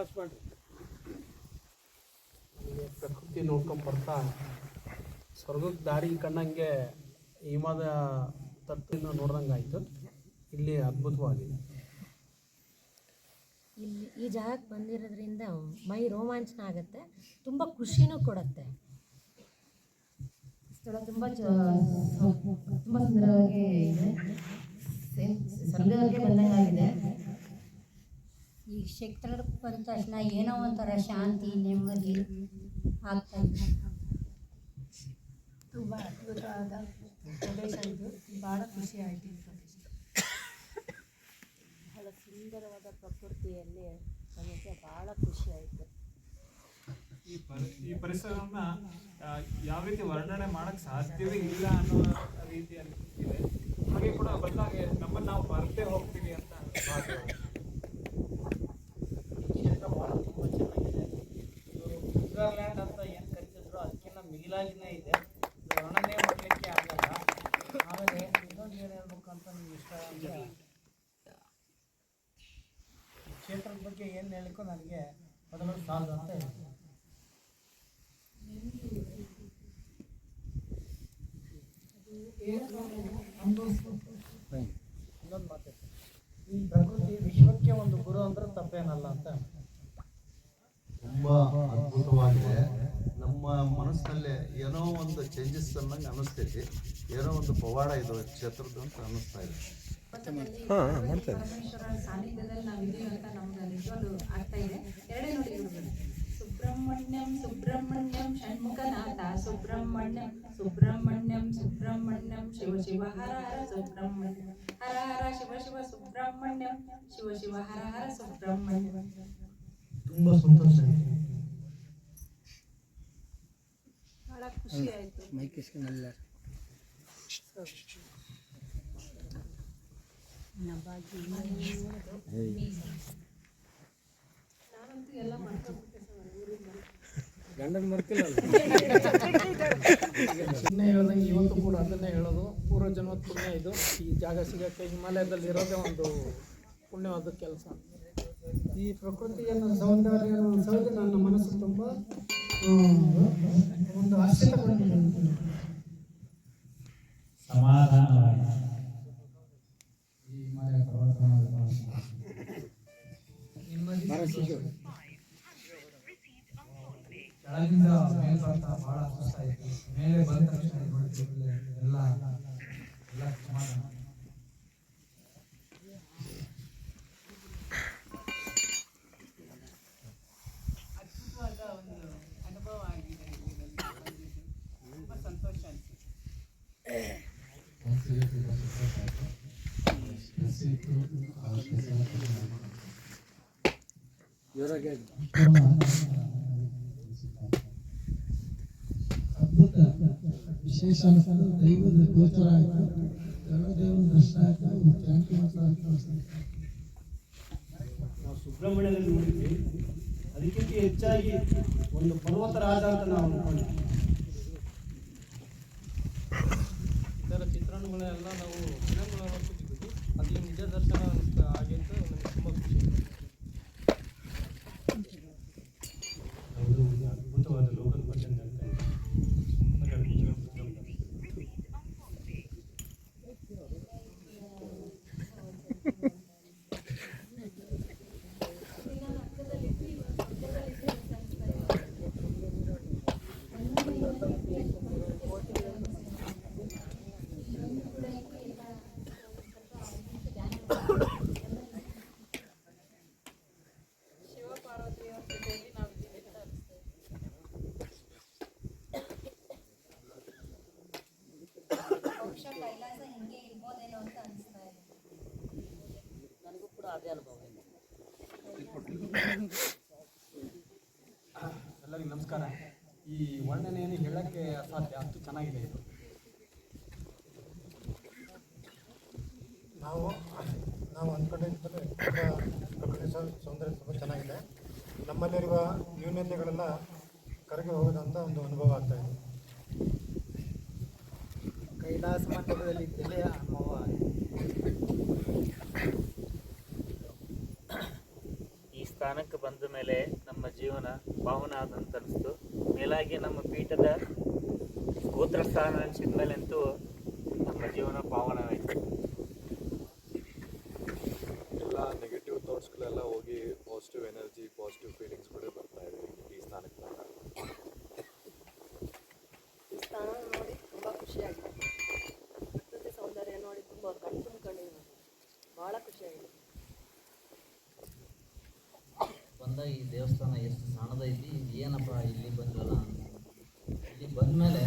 Touch ಮಾಡಿರಿ. ಪ್ರಕೃತಿ ನೋಡ್ಕೊಂಡ್ ಬರ್ತಾ ಸ್ವರ್ಗಕ್ಕೆ ದಾರಿ ಕಂಡಂಗೆ ಹಿಮದ ತತ್ತಿನ ನೋಡ್ದಂಗೆ ಆಯಿತು. ಇಲ್ಲಿ ಅದ್ಭುತವಾಗಿದೆ ಇಲ್ಲಿ ಈ ಜಾಗಕ್ಕೆ ಬಂದಿರೋದ್ರಿಂದ ಮೈ ರೋಮಾಂಚನ ಆಗುತ್ತೆ ತುಂಬ ಖುಷಿನೂ ಕೊಡುತ್ತೆ. ಸ್ಥಳ ತುಂಬ ತುಂಬ ಸುಂದರವಾಗಿ ಇದೆ. ಸ್ವರ್ಗಕ್ಕೆ ಬಂದಂಗಾಗಿದೆ. ಈ ಕ್ಷೇತ್ರಕ್ಕೆ ಬಂದ ತಕ್ಷಣ ಏನೋ ಒಂಥರ ಶಾಂತಿ ನೆಮ್ಮದಿ ಆಗ್ತಾ ಇದೆ. ತುಂಬ ಅದ್ಭುತವಾದ ಪ್ರದೇಶ ಇದು ಭಾಳ ಖುಷಿ ಆಯಿತು ಈ ಪ್ರದೇಶ. ಬಹಳ ಸುಂದರವಾದ ಪ್ರಕೃತಿಯಲ್ಲಿ ನಮಗೆ ಭಾಳ ಖುಷಿ ಆಯಿತು. ಈ ಪರಿ ಈ ಪರಿಸರವನ್ನ ಯಾವ ರೀತಿ ವರ್ಣನೆ ಮಾಡಕ್ ಸಾಧ್ಯವೇ ಇಲ್ಲ ಅನ್ನೋ ರೀತಿಯಲ್ಲಿ ಇದೆ. ಹಾಗೆ ಕೂಡ ಬಂದಾಗ ನಮ್ಮನ್ನ ನಾವು ಬರ್ತೇ ಹೋಗ್ತೀವಿ ಅಂತ ಕ್ಷೇತ್ರ ಭಾಳ ತುಂಬ ಚೆನ್ನಾಗಿದೆ ಇವರು ಸ್ವಿಟ್ಜರ್ಲ್ಯಾಂಡ್ ಅಂತ ಏನು ಕರಿತಿದ್ರು, ಅದಕ್ಕಿಂತ ಮಿಗಿಲಾಗಿನೇ ಇದೆ. ಇದು ಮಾಡ್ಲಿಕ್ಕೆ ಆಗಲ್ಲ. ಆಮೇಲೆ ಇನ್ನೊಂದು ಏನು ಹೇಳ್ಬೇಕು ಅಂತ ನಿಮ್ಗೆ ಇಷ್ಟ ಅಂದರೆ ಕ್ಷೇತ್ರದ ಬಗ್ಗೆ ಏನು ಹೇಳಲಿಕ್ಕೂ ನನಗೆ ಮೊದಲು ಸಾಲದು ಅಂತ ಹೇಳ್ತೀನಿ. ಇನ್ನೊಂದು ಮಾತು. ಈ ಪ್ರಕೃತಿ ವಿಶ್ವಕ್ಕೆ ಒಂದು ಗುರು ಅಂದ್ರೆ ತಪ್ಪೇನಲ್ಲ ಅಂತ ತುಂಬಾ ಅದ್ಭುತವಾಗಿದೆ. ನಮ್ಮ ಮನಸ್ಸಿನಲ್ಲೇ ಏನೋ ಒಂದು ಚೇಂಜಸ್ ಅನ್ನಂಗೆ ಅನಿಸ್ತೈತಿ. ಏನೋ ಒಂದು ಪವಾಡ ಇದು ಕ್ಷೇತ್ರದ ಅಂತ ಅನಿಸ್ತಾ ಇದೆ. ಪರಮೇಶ್ವರ ಸಾನ್ನಿಧ್ಯದಲ್ಲಿ ನಾವು ಇದೀವಿ ಅಂತ ನಮ್ಗೆ ನಿಜವಾಗ್ಲೂ ಆಗ್ತಾ ಇದೆ. ಎರಡೇ ನೋಡಿ ಸುಬ್ರಹ್ಮಣ್ಯಂ ಸುಬ್ರಹ್ಮಣ್ಯಂ ಷಣ್ಮುಖನಾಥ. ಸುಬ್ರಹ್ಮಣ್ಯಂ ಸುಬ್ರಹ್ಮಣ್ಯಂ ಸುಬ್ರಹ್ಮಣ್ಯಂ ಶಿವ ಶಿವ ಹರ ಹರ ಸುಬ್ರಹ್ಮಣ್ಯಂ. ಹರ ಹರ ಶಿವ ಶಿವ ಸುಬ್ರಹ್ಮಣ್ಯಂ. ಶಿವ ಶಿವ ಹರ ಹರ ಸುಬ್ರಹ್ಮಣ್ಯಂ. ತುಂಬಾ ಸಂತೋಷ ಬಹಳ ಖುಷಿ ಆಯಿತು. ಗಂಡನ ಮರ್ತಿಲ್ಲ ಸುಮ್ಮನೆ ಹೇಳ್ದಂಗೆ ಇವತ್ತು ಕೂಡ ಅದನ್ನೇ ಹೇಳೋದು. ಪೂರ್ವ ಜನ್ಮದ ಪುಣ್ಯ ಇದು. ಈ ಜಾಗ ಸಿಗಕ್ಕೆ ಹಿಮಾಲಯದಲ್ಲಿ ಇರೋದೇ ಒಂದು ಪುಣ್ಯವಾದ ಕೆಲಸ. ಈ ಪ್ರಕೃತಿಯನ್ನು ಸೌಂದರ್ಯವನ್ನು ಸಹಜ ನನ್ನ ಮನಸ್ಸು ತುಂಬ ಒಂದು ಹರ್ಷಿತಗೊಂಡಿದೆ ಸಮಾಧಾನವಾಗಿ ಈ ಹಿಮಾಲಯ ಪರ್ವತಮಾಲೆ ಕೆಳಗಿಂದ ಮೇಲೆ ಬರ್ತಾ ಬಹಳ ಸುಸ್ತಾಯಿತು ಮೇಲೆ ಬಂದ ತಕ್ಷಣ ನೋಡ್ತೀವಿ ಎಲ್ಲ ಎಲ್ಲ ಸಮಾಧಾನ ಅದ್ಭುತವಾದ ಒಂದು ಅನುಭವ ಆಗಿದೆ ತುಂಬ ಸಂತೋಷ ಅನಿಸುತ್ತೆ ಅದ್ಭುತ ವಿಶೇಷ ಅನಿಸ್ತದೆ ದೈವದ ಗೋಚರ ಆಯಿತು ದೇವದೇವನ ದರ್ಶನ ಆಯಿತು ಶಾಂತಿ ಮಾತ್ರ ಆಯ್ತು ನಾವು ಸುಬ್ರಹ್ಮಣ್ಯದಲ್ಲಿ ನೋಡಿದ್ವಿ. ಅದಕ್ಕಿಂತ ಹೆಚ್ಚಾಗಿ ಒಂದು ಪರ್ವತ ರಾಜ ಅಂತ ನಾವು ಅನ್ಕೊಂಡಿದ್ವಿ ಇದರ ನಾವು ಫಿಲಮ್ಗಳ ನೋಡ್ತಿದ್ವಿ ಅಲ್ಲಿ ನಿಜ ದರ್ಶನ ಹಾಗೆ ಅಂತ ನನಗೆ ತುಂಬ ಖುಷಿ ಯಾವುದೋ ಒಂದು ಅದ್ಭುತವಾದ ಲೋಕಲ್ ಬಂದಂಗೆ ಆಗ್ತಾ ಇದೆ ಸುಮ್ಮನೆ ಅದ್ಭುತ ಬಹುಶಃ ಕೈಲಾಸ ಹಿಂಗೆ ಇರ್ಬೋದೇನೋ ಅಂತ ಅನಿಸ್ತಾ ಇದೆ ನನಗೂ ಕೂಡ ಅದೇ ಅನುಭವ ಇದೆ ಎಲ್ಲರಿಗೂ ನಮಸ್ಕಾರ. ಈ ವರ್ಣನೆಯನ್ನು ಹೇಳಕ್ಕೆ ಅಸಾಧ್ಯ? ಅಷ್ಟು ಚೆನ್ನಾಗಿದೆ ಇದು. ನಾವು ನಾವು ಅಂದ್ಕೊಂಡಿದ್ದರೆ ಪ್ರಕೃತಿ ಸೌ- ಸೌಂದರ್ಯ ತುಂಬ ಚೆನ್ನಾಗಿದೆ. ನಮ್ಮಲ್ಲಿರುವ ನ್ಯೂನತೆಗಳೆಲ್ಲ ಕರಗಿ ಹೋಗೋದಂತ ಒಂದು ಅನುಭವ ಆಗ್ತಾ ಇದೆ. ಕೈಲಾಸ ಮಟ್ಟದಲ್ಲಿ ತಲೆಯ ಅನುಭವ ಸ್ಥಾನಕ್ಕೆ ಬಂದ ಮೇಲೆ ನಮ್ಮ ಜೀವನ ಪಾವನ ಆದಂತ ಅನಿಸ್ತು. ಮೇಲಾಗಿ ನಮ್ಮ ಪೀಠದ ಗೋತ್ರ ಸ್ಥಾನ ಅನಿಸಿದ ಅಂತೂ ನಮ್ಮ ಜೀವನ ಪಾವನವಾಯಿತು ಎಲ್ಲ ನೆಗೆಟಿವ್ ಥಾಟ್ಸ್ಗಳೆಲ್ಲ ಹೋಗಿ ಪಾಸಿಟಿವ್ ಎನರ್ಜಿ ಪಾಸಿಟಿವ್ ಫೀಲಿಂಗ್ಸ್ ಕೂಡ ಬರ್ತಾ ಇದೆ ಈ ಸ್ಥಾನಕ್ಕೆ ಬಂದಾಗ ಈ ಸ್ಥಾನ ನೋಡಿ ತುಂಬ ಖುಷಿಯಾಗಿದೆ ಪ್ರಕೃತಿ ಸೌಂದರ್ಯ ನೋಡಿ ತುಂಬ ಕಣ್ಣು ತುಂಬ್ಕೊಂಡಿದ್ದೀನಿ ಭಾಳ ಖುಷಿಯಾಗಿದೆ ಈ ದೇವಸ್ಥಾನ ಎಷ್ಟು ಸಣ್ಣದೈತಿ ಏನಪ್ಪ ಇಲ್ಲಿ ಬಂದಲ್ಲ ಇಲ್ಲಿ ಇಲ್ಲಿ ಬಂದಮೇಲೆ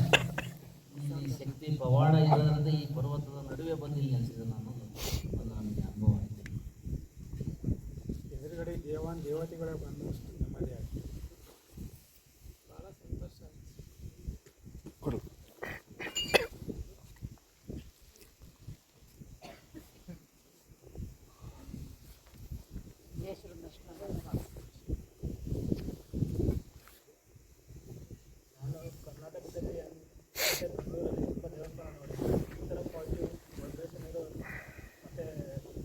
ಈ ಶಕ್ತಿ ಪವಾಡ ಇರೋದ್ರಿಂದ ಈ ಪರ್ವತದ ನಡುವೆ ಬಂದಿಲ್ಲ ಅನಿಸಿದೆ ನಾನು. ಅನುಭವ. ಆಯ್ತು ಎದುರುಗಡೆ ದೇವಾನ್ ದೇವತೆಗಳೇ ಬಂದಷ್ಟು ನೆಮ್ಮದಿ ಆಗಿದೆ ಭಾಳ ಸಂತೋಷ ಆಯ್ತು ಕೊಡು ನಾನು ಕರ್ನಾಟಕದಲ್ಲಿ ಮತ್ತೆ ಬೆಂಗಳೂರಲ್ಲಿ ತುಂಬ ದೇವಸ್ಥಾನ ನೋಡಿದ್ದೀನಿ ಈ ಥರ ಪಾಸಿಟಿವ್ ವೈಬ್ರೇಷನ್ ಇರೋ ಮತ್ತು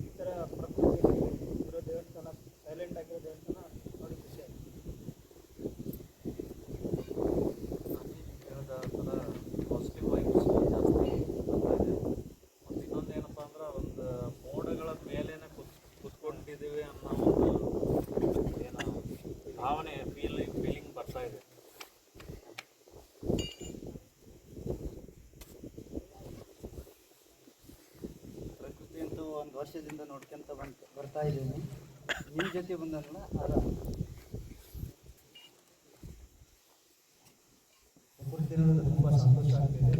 ಈ ಥರ ಪ್ರಕೃತಿ ಇರೋ ದೇವಸ್ಥಾನ ಸೈಲೆಂಟ್ ಆಗಿರೋ ದೇವಸ್ಥಾನ ನೋಡಿ ಖುಷಿ ಆಯಿತು ಹೇಳಿದ ಥರ ಪಾಸಿಟಿವ್ ವೈಬ್ಸ್ ಜಾಸ್ತಿ ಬರ್ತಾ ಇದೆ ಮತ್ತು ಇನ್ನೊಂದು ಏನಪ್ಪ ಅಂದ್ರೆ ಒಂದು ಮೋಡಗಳ ಮೇಲೇನೆ ಕುತ್ ಕುತ್ಕೊಂಡಿದ್ದೀವಿ ಅನ್ನೋ ಒಂದು ಏನೋ ಭಾವನೆ ಫೀಲಿಂಗ್ ಫೀಲಿಂಗ್ ಬರ್ತಾ ಇದೆ ಪ್ರಕೃತಿ ಅಂತೂ ಒಂದು ವರ್ಷದಿಂದ ನೋಡ್ಕೊಂತ ಬಂತ ಬರ್ತಾ ಇದ್ದೀನಿ. ನಿಮ್ಮ ಜೊತೆ ಬಂದಲ್ಲ ಅದ ತುಂಬ ಸಂತೋಷ ಆಗ್ತಿದೆ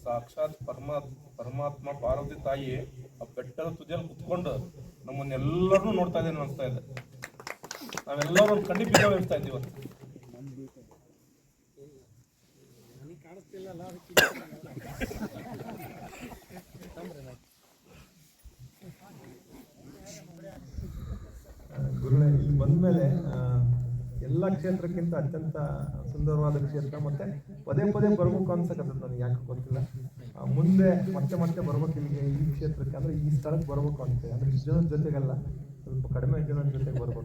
ಸಾಕ್ಷಾತ್ ಪರಮಾತ್ಮ ಪರಮಾತ್ಮ ಪಾರ್ವತಿ ತಾಯಿ ಆ ಬೆಟ್ಟದ ತುದಿಯಲ್ಲಿ ಕುತ್ಕೊಂಡು ನಮ್ಮನ್ನೆಲ್ಲರನ್ನೂ ನೋಡ್ತಾ ಇದ್ದೇನೆ ಅನಿಸ್ತಾ ಇದೆ. ನಾವೆಲ್ಲರೂ ಒಂದು ಕಣ್ಣಿ ಬೀಗ ಇರ್ತಾ ಇದ್ದೀವಿ ಇವತ್ತು. ಗುರುಗಳೇ ಇಲ್ಲಿ ಬಂದಮೇಲೆ ಎಲ್ಲ ಕ್ಷೇತ್ರಕ್ಕಿಂತ ಅತ್ಯಂತ ಸುಂದರವಾದ ಕ್ಷೇತ್ರ ಮತ್ತೆ ಪದೇ ಪದೇ ಬರ್ಬೇಕು ಅನ್ಸಕತ್ತದ ನನಗೆ, ಯಾಕೆ ಗೊತ್ತಿಲ್ಲ. ಮುಂದೆ ಮತ್ತೆ ಮತ್ತೆ ಬರ್ಬೇಕು ಇಲ್ಲಿಗೆ ಈ ಕ್ಷೇತ್ರಕ್ಕೆ, ಅಂದ್ರೆ ಈ ಸ್ಥಳಕ್ಕೆ ಬರ್ಬೇಕು ಅಂತ ಅಂದ್ರೆ ಜೊತೆಗಲ್ಲ. ಸ್ವಲ್ಪ ಕಡಿಮೆ ಜನ ಜೊತೆಗೆ ಬರ್ಬೇಕು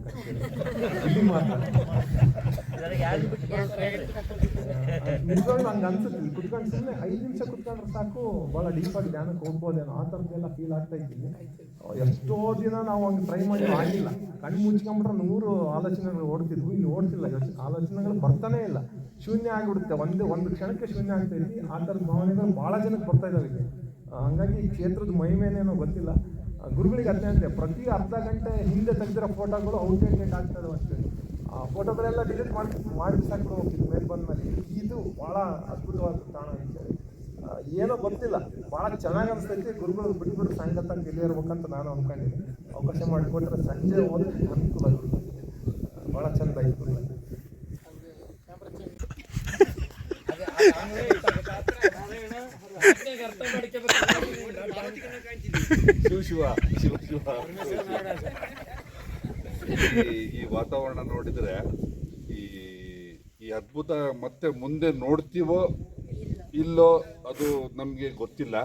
ನಿಜವಾಗ್ಲೂ ಹಂಗೆ ಅನ್ಸುತ್ತೆ ಇಲ್ಲಿ ಕುತ್ಕೊಂಡು ಸುಮ್ಮನೆ ಐದು ನಿಮಿಷ ಕುತ್ಕೊಂಡ್ರೆ ಸಾಕು ಭಾಳ ಡೀಪಾಗಿ ಧ್ಯಾನಕ್ಕೆ ಹೋಗ್ಬೋದೇನೋ ಆ ಥರದ್ದೆಲ್ಲ ಫೀಲ್ ಆಗ್ತಾ ಇದ್ದೀನಿ. ಎಷ್ಟೋ ದಿನ ನಾವು ಹಂಗೆ ಟ್ರೈ ಮಾಡಿ ಆಗಿಲ್ಲ. ಕಣ್ಣು ಮುಚ್ಕೊಂಡ್ಬಿಟ್ರೆ ನೂರು ಆಲೋಚನೆಗಳು ಓಡ್ತಿದ್ವು ಇಲ್ಲಿ ಓಡ್ತಿಲ್ಲ. ಯೋಚನೆ ಆಲೋಚನೆಗಳು ಬರ್ತಾನೆ ಇಲ್ಲ. ಶೂನ್ಯ ಆಗಿಬಿಡುತ್ತೆ. ಒಂದೇ ಒಂದು ಕ್ಷಣಕ್ಕೆ ಶೂನ್ಯ ಆಗ್ತಾ ಇದ್ವಿ ಆ ಥರದ ಭಾವನೆಗಳು ಭಾಳ ಜನಕ್ಕೆ ಬರ್ತಾ ಇದ್ದಾವೆ ಇಲ್ಲಿ. ಹಂಗಾಗಿ ಈ ಕ್ಷೇತ್ರದ ಮಹಿಮೇನೇನೋ ಗೊತ್ತಿಲ್ಲ. ಗುರುಗಳಿಗೆ ಅದೇ ಅಂದರೆ ಪ್ರತಿ ಅರ್ಧ ಗಂಟೆ ಹಿಂದೆ ತೆಗೆದಿರೋ ಫೋಟೋಗಳು ಔಟ್ಡೇಟೆಡ್ ಆಗ್ತಾ ಅಂತೇಳಿ ಆ ಫೋಟೋಗಳೆಲ್ಲ ಡಿಲೀಟ್ ಮಾಡಿ ಮಾಡಿ ಸಾಕು ಬಂದ ಮೇಲೆ ಇದು ಭಾಳ ಅದ್ಭುತವಾದ ತಾಣ ಅಂತೇಳಿ ಏನೋ ಗೊತ್ತಿಲ್ಲ ಭಾಳ ಚೆನ್ನಾಗಿ ಅನಿಸ್ತೈತಿ ಗುರುಗಳು ಬಿಟ್ಬಿಟ್ಟು ಸಾಯಂಕಾಲ ತನಕ ಇಲ್ಲೇ ಇರ್ಬೇಕಂತ ನಾನು ಅನ್ಕೊಂಡಿದ್ದೀನಿ ಅವಕಾಶ ಮಾಡಿಕೊಟ್ರೆ ಸಂಜೆ ಹೋದ್ರೆ ಅನುಕೂಲ ಭಾಳ ಚಂದ ಆಯ್ತು ಶಿವ ಶಿವ ಈ- ವಾತಾವರಣ ನೋಡಿದ್ರೆ ಈ ಈ ಅದ್ಭುತ ಮತ್ತೆ ಮುಂದೆ ನೋಡ್ತೀವೋ ಇಲ್ಲೋ ಅದು ನಮಗೆ ಗೊತ್ತಿಲ್ಲ.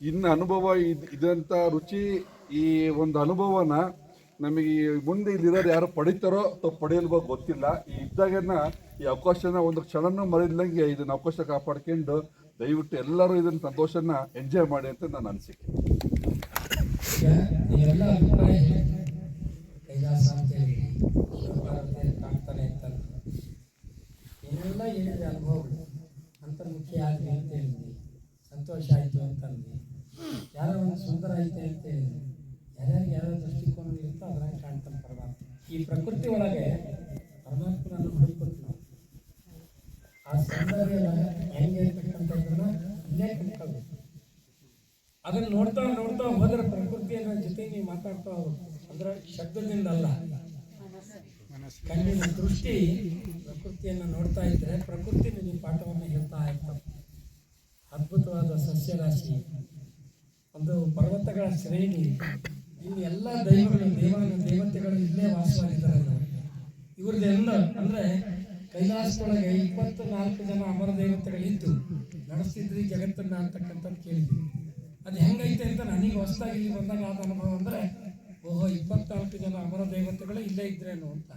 ಇನ್ನು ಅನುಭವ ಇದ್ ಇದಂಥ ರುಚಿ ಈ ಒಂದು ಅನುಭವನ ನಮಗೆ ಮುಂದೆ ಇಲ್ಲಿರೋರು ಯಾರು ಪಡಿತಾರೋ ಅಥವಾ ಪಡೆಯಲ್ವೋ ಗೊತ್ತಿಲ್ಲ. ಈ ಇದ್ದಾಗನ ಈ ಅವಕಾಶನ ಒಂದು ಕ್ಷಣನೂ ಮರಿದಂಗೆ ಇದನ್ನ ಅವಕಾಶ ಕಾಪಾಡ್ಕೊಂಡು ದಯವಿಟ್ಟು ಎಲ್ಲರೂ ಇದನ್ನ ಸಂತೋಷನ ಎಂಜಾಯ್ ಮಾಡಿ ಅಂತ ನಾನು ಅನಿಸಿಕೆ. ನೀವೆಲ್ಲ ಅಭಿಪ್ರಾಯ ಕೈಲಾಸ ಅಂತೇಳಿ ಕಾಣ್ತಾನೆ ಅಂತ ಏನೆಲ್ಲ ಹೇಳಿದೆ ಅನುಭವಗಳು ಅಂತರ್ಮುಖಿ ಆಗಲಿ ಅಂತ ಹೇಳಿದ್ವಿ. ಸಂತೋಷ ಆಯಿತು ಅಂತಂದ್ವಿ ಯಾರೋ ಒಂದು ಸುಂದರ ಐತೆ ಅಂತ ಹೇಳಿದ್ವಿ. ಯಾರ್ಯಾರಿಗೆ ಯಾವ್ಯಾವ ದೃಷ್ಟಿಕೋನ ಇರುತ್ತೋ ಅದ್ರಾಗ ಕಾಣ್ತಾನೆ ಪರಮಾತ್ಮ. ಈ ಪ್ರಕೃತಿ ಒಳಗೆ ಪರಮಾತ್ಮನನ್ನು ಹುಡುಕೊಟ್ಟು ನಾವು. ಆ ಸೌಂದರ್ಯ ಹೆಂಗೆ ಇರ್ತಕ್ಕಂಥದ್ದನ್ನ ಇಲ್ಲೇ ಕಂಡ್ಕೊಳ್ಬೇಕು ಅದನ್ನ ನೋಡ್ತಾ ನೋಡ್ತಾ ಹೋದ್ರೆ ಪ್ರಕೃತಿಯನ್ನ ಜೊತೆ ನೀವು ಮಾತಾಡ್ತಾ ಹೋಗ್ಬೇಕು ಅಂದ್ರೆ ಶಬ್ದದಿಂದ ಅಲ್ಲ ಕಣ್ಣಿನ ದೃಷ್ಟಿ ಪ್ರಕೃತಿಯನ್ನು ನೋಡ್ತಾ ಇದ್ರೆ ಪ್ರಕೃತಿ ನಿಮಗೆ ಪಾಠವನ್ನು ಹೇಳ್ತಾ ಇರ್ತವೆ ಅದ್ಭುತವಾದ ಸಸ್ಯರಾಶಿ. ಒಂದು ಪರ್ವತಗಳ ಶ್ರೇಣಿ. ಇಲ್ಲಿ ಎಲ್ಲ ದೈವಗಳು ದೇವಾನ ದೇವತೆಗಳು ಇಲ್ಲೇ ವಾಸವಾಗಿದ್ದಾರೆ ಇವ್ರದ್ದೆಲ್ಲ ಅಂದ್ರೆ ಕೈಲಾಸದೊಳಗೆ ಇಪ್ಪತ್ತು ನಾಲ್ಕು ಜನ ಅಮರ ದೇವತೆಗಳಿದ್ದು ನಡೆಸ್ತಿದ್ರಿ ಜಗತ್ತನ್ನ ಅಂತಕ್ಕಂಥದ್ದು ಕೇಳಿದ್ವಿ. ಅದು ಹೆಂಗೈತೆ ಅಂತ ನನಗೆ ಹೊಸದಾಗಿ ಇಲ್ಲಿ ಬಂದಾಗ ಆದ ಅನುಭವ ಅಂದರೆ, ಓಹೋ, ಇಪ್ಪತ್ನಾಲ್ಕು ಜನ ಅಮರ ದೇವತೆಗಳು ಇಲ್ಲೇ ಇದ್ರೇನು ಅಂತ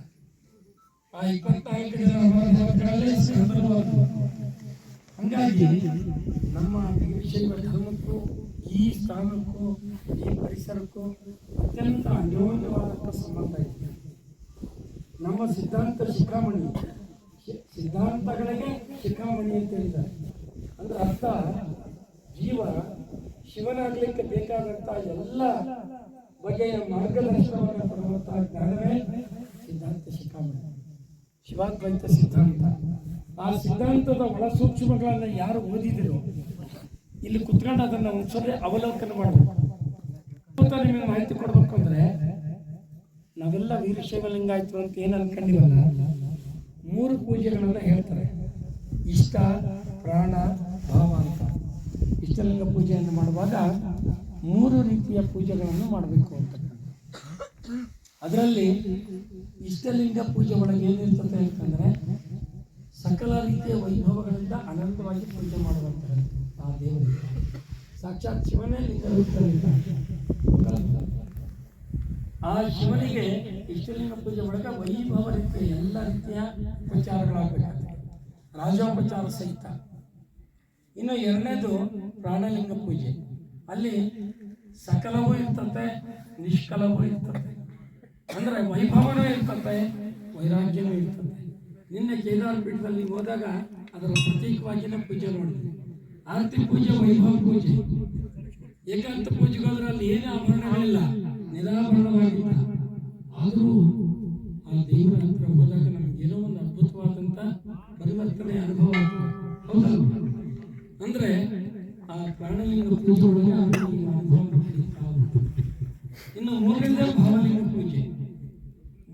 ಆ ಇಪ್ಪತ್ನಾಲ್ಕು ಜನ ಅಮರ ದೇವತೆಗಳಲ್ಲಿ ಹಂಗಾಗಿ ನಮ್ಮ ವೀರಶೈವ ಧರ್ಮಕ್ಕೂ ಈ ಸ್ಥಾನಕ್ಕೂ, ಈ ಪರಿಸರಕ್ಕೂ ಅತ್ಯಂತ ಅನ್ಯೋನ್ಯವಾದಂಥ ಸಂಬಂಧ ಇದೆ. ನಮ್ಮ ಸಿದ್ಧಾಂತ ಶಿಖಾಮಣಿ ಸಿದ್ಧಾಂತಗಳಿಗೆ ಶಿಖಾಮಣಿ ಅಂತ ಹೇಳಿದ್ದಾರೆ. ಅಂದ್ರೆ ಅರ್ಥ, ಜೀವ ಶಿವನಾಗಲಿಕ್ಕೆ ಬೇಕಾದಂಥ ಎಲ್ಲ ಬಗೆಯ ಮಾರ್ಗದರ್ಶನವನ್ನು ಕೊಡುವಂತಹ ಜ್ಞಾನವೇ ಸಿದ್ಧಾಂತ ಶಿಖಾಮಣಿ ಶಿವಾದ್ವೈತ ಸಿದ್ಧಾಂತ. ಆ ಸಿದ್ಧಾಂತದ ಒಳಸೂಕ್ಷ್ಮಗಳನ್ನು ಯಾರು ಓದಿದಿರೋ, ಇಲ್ಲಿ ಕುತ್ಕೊಂಡು ಅದನ್ನು ಒಂದ್ಸಲ ಅವಲೋಕನ ಮಾಡಬೇಕು. ನಿಮಗೆ ಮಾಹಿತಿ ಕೊಡಬೇಕು ಅಂದ್ರೆ, ನಾವೆಲ್ಲ ವೀರಶೈವ ಲಿಂಗಾಯತರು ಅಂತ ಏನು ಅನ್ಕೊಂಡಿವಲ್ಲ, ಮೂರು ಪೂಜೆಗಳನ್ನ ಹೇಳ್ತಾರೆ. ಇಷ್ಟ, ಪ್ರಾಣ, ಭಾವ ಇಷ್ಟಲಿಂಗ ಪೂಜೆಯನ್ನು ಮಾಡುವಾಗ ಮೂರು ರೀತಿಯ ಪೂಜೆಗಳನ್ನು ಮಾಡಬೇಕು ಅಂತ ಅದರಲ್ಲಿ ಇಷ್ಟಲಿಂಗ ಪೂಜೆ ಒಳಗೆ ಏನಿರ್ತದೆ ಅಂತಂದ್ರೆ ಸಕಲ ರೀತಿಯ ವೈಭವಗಳಿಂದ ಅನಂತವಾಗಿ ಪೂಜೆ ಮಾಡುವಂತಹ ಆ ದೇವರಿಗೆ ಸಾಕ್ಷಾತ್ ಶಿವನೇ ಲಿಂಗ ಆ ಶಿವನಿಗೆ ಇಷ್ಟಲಿಂಗ ಪೂಜೆ ಒಳಗೆ ವೈಭವ ರೀತಿಯ ಎಲ್ಲ ರೀತಿಯ ಉಪಚಾರಗಳಾಗಬೇಕಾಗ್ತದೆ ರಾಜೋಪಚಾರ ಸಹಿತ. ಇನ್ನು ಎರಡನೇದು ಪ್ರಾಣಲಿಂಗ ಪೂಜೆ. ಅಲ್ಲಿ ಸಕಲವೂ ಇರ್ತದೆ ನಿಷ್ಕಲವೂ ಇರ್ತದೆ ಅಂದ್ರೆ ವೈಭವನೂ ಇರ್ತದೆ ವೈರಾಗ್ಯವೂ ಇರ್ತದೆ ನಿನ್ನೆ ಕೇದಾರ ಪೀಠದಲ್ಲಿ ಹೋದಾಗ ಅದರ ಪ್ರತೀಕವಾಗಿನೇ ಪೂಜೆ ಮಾಡಿದ್ವಿ ಆರತಿ ಪೂಜೆ, ವೈಭವ ಪೂಜೆ. ಏಕಾಂತ ಪೂಜೆಗೆ ಅಲ್ಲಿ ಏನೇ ಆಭರಣಗಳಿಲ್ಲ, ನಿರಾಭರಣವಾಗಿಲ್ಲ. ಆದರೂ ಆ ದೇವರ ಹತ್ರ ಹೋದಾಗ ಏನೋ ಒಂದು ಅದ್ಭುತವಾದಂಥ ಪರಿವರ್ತನೆ, ಅನುಭವ. ಅಂದರೆ ಅಂದ್ರೆ ಆ ಪ್ರಾಣಲಿಂಗ ಪೂಜೆ. ಇನ್ನು ಮೂರನೇ ಭಾವಲಿಂಗ ಪೂಜೆ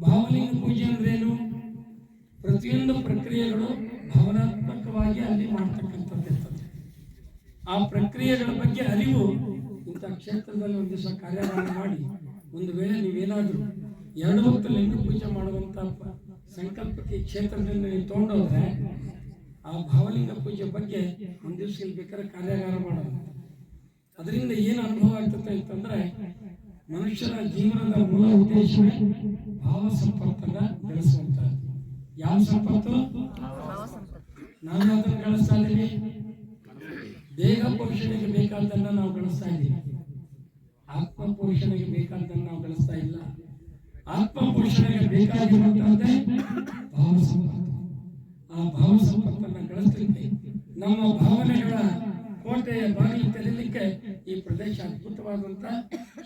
ಭಾವಲಿಂಗ ಪೂಜೆ ಅಂದ್ರೇನು ಪ್ರತಿಯೊಂದು ಪ್ರಕ್ರಿಯೆಗಳು ಭಾವನಾತ್ಮಕವಾಗಿ ಅಲ್ಲಿ ಮಾಡ್ತಕ್ಕಂಥದ್ದು ಇರ್ತದೆ ಆ ಪ್ರಕ್ರಿಯೆಗಳ ಬಗ್ಗೆ ಅರಿವು ಇಂಥ ಕ್ಷೇತ್ರದಲ್ಲಿ ಒಂದು ದಿವಸ ಕಾರ್ಯಾಗಾರ ಮಾಡಿ, ಒಂದು ವೇಳೆ ನೀವೇನಾದರೂ ಎರಡು ಹೊತ್ತು ಲಿಂಗ ಪೂಜೆ ಮಾಡುವಂಥ ಸಂಕಲ್ಪಕ್ಕೆ ಕ್ಷೇತ್ರದಲ್ಲಿ ನೀವು ತೊಗೊಂಡೋದ್ರೆ ಆ ಭಾವಲಿಂಗ ಪೂಜೆ ಬಗ್ಗೆ ಒಂದು ದಿವಸ ಇಲ್ಲಿ ಬೇಕಾದ್ರೆ ಕಾರ್ಯಾಗಾರ ಮಾಡೋದು. ಅದರಿಂದ ಏನು ಅನುಭವ ಆಗ್ತದೆ ಅಂತಂದ್ರೆ ಮನುಷ್ಯನ ಜೀವನದ ಮೂಲ ಉದ್ದೇಶವೇ ಭಾವ ಸಂಪತ್ತನ್ನ ಬೆಳೆಸುವಂತ ಯಾವ ಸಂಪತ್ತು? ನಾನು ಅದನ್ನು ಗಳಿಸ್ತಾ ಇದ್ದೀನಿ. ದೇಹ ಪೋಷಣೆಗೆ ಬೇಕಾದ್ದನ್ನ ನಾವು ಗಳಿಸ್ತಾ ಇದ್ದೀವಿ. ಆತ್ಮ ಪೋಷಣೆಗೆ ಬೇಕಾದ್ದನ್ನ ನಾವು ಗಳಿಸ್ತಾ ಇಲ್ಲ. ಆತ್ಮ ಪೋಷಣೆಗೆ ಬೇಕಾಗಿರುವಂತಹ ಭಾವ ಸಂಪತ್ತು. ಆ ಭಾವ ಸಂಪತ್ತನ್ನು ಗಳಿಸಲಿಕ್ಕೆ, ನಮ್ಮ ಭಾವನೆಗಳ ಕೋಟೆಯ ಬಾಗಿಲು ತೆರಲಿಕ್ಕೆ ಈ ಪ್ರದೇಶ ಅದ್ಭುತವಾದಂತ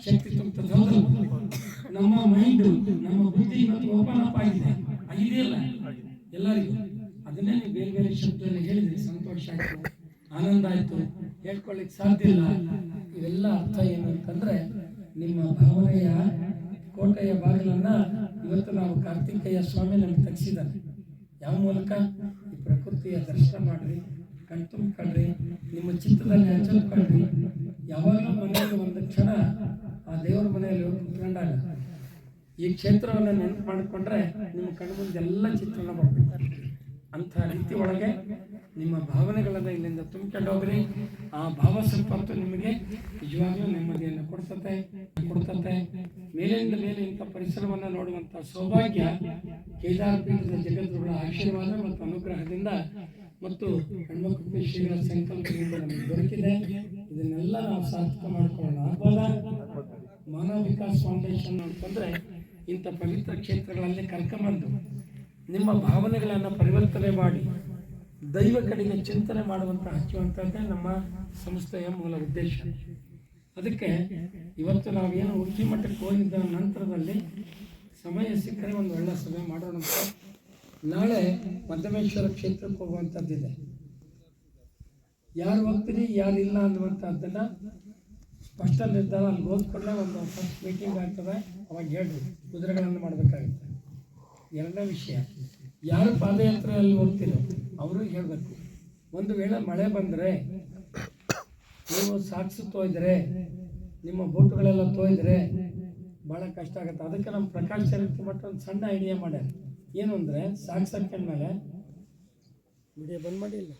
ಶಕ್ತಿ ಹೌದಲ್ವಾ? ನಮ್ಮ ಮೈಂಡ್ ನಮ್ಮ ಬುದ್ಧಿ ಇವತ್ತು ಓಪನ್ ಅಪ್ ಆಗಿದೆ. ಆಗಿದೆಯಲ್ಲ ಎಲ್ಲರಿಗೂ. ಅದನ್ನೇ ನೀವು ಬೇರೆ ಬೇರೆ ಶಬ್ದದಲ್ಲಿ ಹೇಳಿದ್ರಿ ಸಂತೋಷ ಆಯ್ತು, ಆನಂದ ಆಯ್ತು ಹೇಳ್ಕೊಳ್ಳಿಕ್ ಸಾಧ್ಯ ಇಲ್ಲ. ಇವೆಲ್ಲ ಅರ್ಥ ಏನು ಅಂತಂದ್ರೆ, ನಿಮ್ಮ ಭಾವನೆಯ ಕೋಟೆಯ ಬಾಗಿಲನ್ನ ಇವತ್ತು ನಾವು ಕಾರ್ತಿಕೇಯ ಸ್ವಾಮಿ ನಮ್ಗೆ ತೆಗೆಸಿದ್ದಾನೆ ಯಾವ ಮೂಲಕ? ಈ ಪ್ರಕೃತಿಯ ದರ್ಶನ ಮಾಡ್ರಿ ಕಣ್ತುಂಬ್ಕೊಳ್ರಿ ನಿಮ್ಮ ಚಿತ್ತದಲ್ಲಿ ಹಂಚ್ಕೊಳ್ರಿ ಯಾವಾಗಲೂ ಮನೆಯಲ್ಲಿ ಒಂದು ಕ್ಷಣ ಆ ದೇವರ ಮನೆಯಲ್ಲಿ ಕುತ್ಕೊಂಡಾಗ ಈ ಕ್ಷೇತ್ರವನ್ನು ನೆನಪು ಮಾಡಿಕೊಂಡ್ರೆ ನಿಮ್ಮ ಕಣ್ಣು ಮುಂದೆ ಎಲ್ಲ ಚಿತ್ರಣ ಬರ್ತೀವಿ ಅಂಥ ರೀತಿ ಒಳಗೆ ನಿಮ್ಮ ಭಾವನೆಗಳನ್ನು ಇಲ್ಲಿಂದ ತುಂಬಿಕೊಂಡು ಹೋಗ್ರಿ. ಆ ಭಾವ ಸಂಪತ್ತು ನಿಮಗೆ ನಿಜವಾಗ್ಲೂ ನೆಮ್ಮದಿಯನ್ನು ಕೊಡ್ತತೆ ಕೊಡ್ತತೆ. ಮೇಲಿಂದ ಮೇಲೆ ಇಂಥ ಪರಿಸರವನ್ನು ನೋಡುವಂಥ ಸೌಭಾಗ್ಯ ಕೇದಾರಪೀಠದ ಜಗದ್ಗುರುಗಳ ಆಶೀರ್ವಾದ ಮತ್ತು ಅನುಗ್ರಹದಿಂದ ಮತ್ತು ಹೆಣ್ಮಕ್ಳು ಶ್ರೀಗಳ ಸಂಕಲ್ಪದಿಂದ ನಮಗೆ ದೊರಕಿದೆ. ಇದನ್ನೆಲ್ಲ ನಾವು ಸಾರ್ಥಕ ಮಾಡ್ಕೊಳ್ಳೋಣ. ಮಾನವ ವಿಕಾಸ್ ಫೌಂಡೇಶನ್ ಅಂತಂದ್ರೆ ಇಂಥ ಪವಿತ್ರ ಕ್ಷೇತ್ರಗಳಲ್ಲಿ ಕರ್ಕೊಂಬಂದು ನಿಮ್ಮ ಭಾವನೆಗಳನ್ನು ಪರಿವರ್ತನೆ ಮಾಡಿ ದೈವ ಕಡೆಗೆ ಚಿಂತನೆ ಮಾಡುವಂತ ಹಚ್ಚುವಂಥದ್ದೇ ನಮ್ಮ ಸಂಸ್ಥೆಯ ಮೂಲ ಉದ್ದೇಶ. ಅದಕ್ಕೆ ಇವತ್ತು ನಾವೇನು ಉಕ್ಕಿ ಮಟ್ಟಕ್ಕೆ ಹೋಗಿದ್ದ ನಂತರದಲ್ಲಿ ಸಮಯ ಸಿಕ್ಕರೆ ಒಂದು ಒಳ್ಳೆ ಸಭೆ ಮಾಡೋಣ ನಾಳೆ ಮಧ್ಯಮೇಶ್ವರ ಕ್ಷೇತ್ರಕ್ಕೆ ಹೋಗುವಂಥದ್ದಿದೆ ಯಾರು ಹೋಗ್ತೀರಿ, ಯಾರು ಇಲ್ಲ ಅನ್ನುವಂಥದ್ದನ್ನು ಸ್ಪಷ್ಟ ನಿರ್ಧಾರ ಅಲ್ಲಿ ಒಂದು ಫಸ್ಟ್ ಮೀಟಿಂಗ್ ಆಗ್ತದೆ. ಅವಾಗ ಹೇಳ್ರಿ ಕುದುರೆಗಳನ್ನು ಮಾಡಬೇಕಾಗುತ್ತೆ. ಎರಡನೇ ವಿಷಯ. ಯಾರು ಪಾದಯಾತ್ರೆಯಲ್ಲಿ ಹೋಗ್ತೀರೋ ಅವರು ಹೇಳಬೇಕು. ಒಂದು ವೇಳೆ ಮಳೆ ಬಂದರೆ, ನೀವು ಸಾಕ್ಸು ತೋಯ್ದರೆ, ನಿಮ್ಮ ಬೋಟುಗಳೆಲ್ಲ ತೋಯ್ದರೆ ಭಾಳ ಕಷ್ಟ ಆಗುತ್ತೆ. ಅದಕ್ಕೆ ನಮ್ಮ ಪ್ರಕಾಶ್ ಚರಿತ್ರೆ ಮಟ್ಟ ಒಂದು ಸಣ್ಣ ಐಡಿಯಾ ಮಾಡ್ಯಾರ. ಏನು ಅಂದರೆ ಸಾಕ್ಸಕ್ಕಂದ್ಮೇಲೆ ವಿಡಿಯೋ ಬಂದ್ ಮಾಡಿ ಇಲ್ಲ